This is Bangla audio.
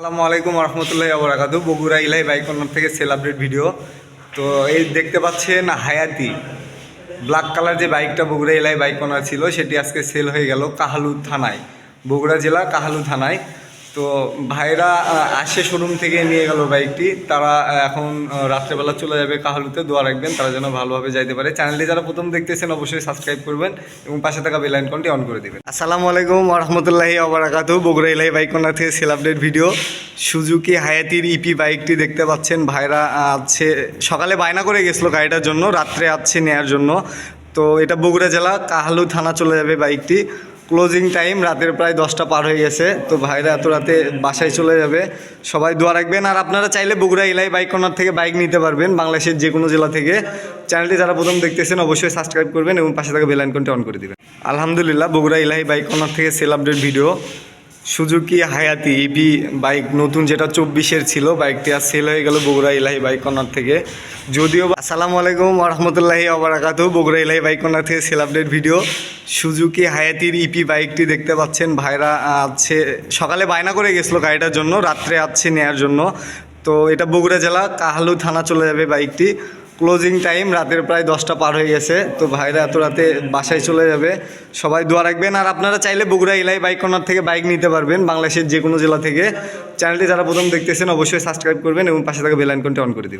আসসালামু আলাইকুম রহমতুল্লাহ আবরাকাতু বগুড়া ইলাই বাইক থেকে সেল আপডেট ভিডিও। তো এই দেখতে পাচ্ছেন হায়াতি। ব্ল্যাক কালার যে বাইকটা বগুড়া ইলাই বাইক ছিল, সেটি আজকে সেল হয়ে গেল কাহালু থানায়। বগুড়া জেলা কাহালু থানায়। তো ভাইরা আসে শোরুম থেকে নিয়ে গেল বাইকটি তারা এখন রাত্রেবেলা চলে যাবে কাহালুতে, দোয়া রাখবেন, তারা যেন ভালোভাবে যাইতে পারে। চ্যানেলটি যারা প্রথম দেখতেছেন, অবশ্যই সাবস্ক্রাইব করবেন এবং পাশে থাকা বেল আইকনটি অন করে দেবেন। আসসালামু আলাইকুম রহমতুল্লাহি আবরাকাতু বগুড়া ইলাই বাইক কর্নার থেকে সেল আপডেট ভিডিও সুজুকি হায়াতির ইপি বাইকটি দেখতে পাচ্ছেন। ভাইরা আছে সকালে বায়না করে গেছিল গাড়িটার জন্য, রাত্রে আছে নেয়ার জন্য। তো এটা বগুড়া জেলা, কাহালু থানা চলে যাবে বাইকটি ক্লোজিং টাইম রাতের প্রায় দশটা পার হয়ে গেছে। তো ভাইরা এত রাতে বাসায় চলে যাবে। সবাই দোয়া রাখবেন। আর আপনারা চাইলে বগুড়া এলাই বাইক কর্নার থেকে বাইক নিতে পারবেন বাংলাদেশের যে কোনো জেলা থেকে। চ্যানেলটি যারা প্রথম দেখতেছেন অবশ্যই সাবস্ক্রাইব করবেন এবং পাশে থাকা বেল অন করে দেবেন। আলহামদুলিল্লাহ, বগুড়া ইলাই বাইক কর্নার থেকে sale update video Suzuki, Hayate EP bike নতুন যেটা চব্বিশের ছিল, বাইকটি আর সেল হয়ে গেল বগুড়া ইলাহি বাইক কর্নার থেকে। যদিও আসসালামু আলাইকুম রহমতুল্লাহি আবরাকাতু বগুড়া ইলাহি বাইক কর্নার থেকে সেল আপডেট ভিডিও সুজুকি, হায়াতির ইপি বাইকটি দেখতে পাচ্ছেন। ভাইরা আছে সকালে বায়না করে গেছিল গাড়িটার জন্য, রাত্রে আছে নেয়ার জন্য। তো এটা বগুড়া জেলা, কাহালু থানা চলে যাবে বাইকটি। ক্লোজিং টাইম রাতের প্রায় দশটা পার হয়ে গেছে। তো ভাইরা এত রাতে বাসায় চলে যাবে। সবাই দোয়া রাখবেন। আর আপনারা চাইলে বগুড়া ইলাই বাইক কর্নার থেকে বাইক নিতে পারবেন বাংলাদেশের যে কোনো জেলা থেকে। চ্যানেলটি যারা প্রথম দেখতেছেন, অবশ্যই সাবস্ক্রাইব করবেন এবং পাশে থাকা বেল আইকনটি অন করে দিবেন।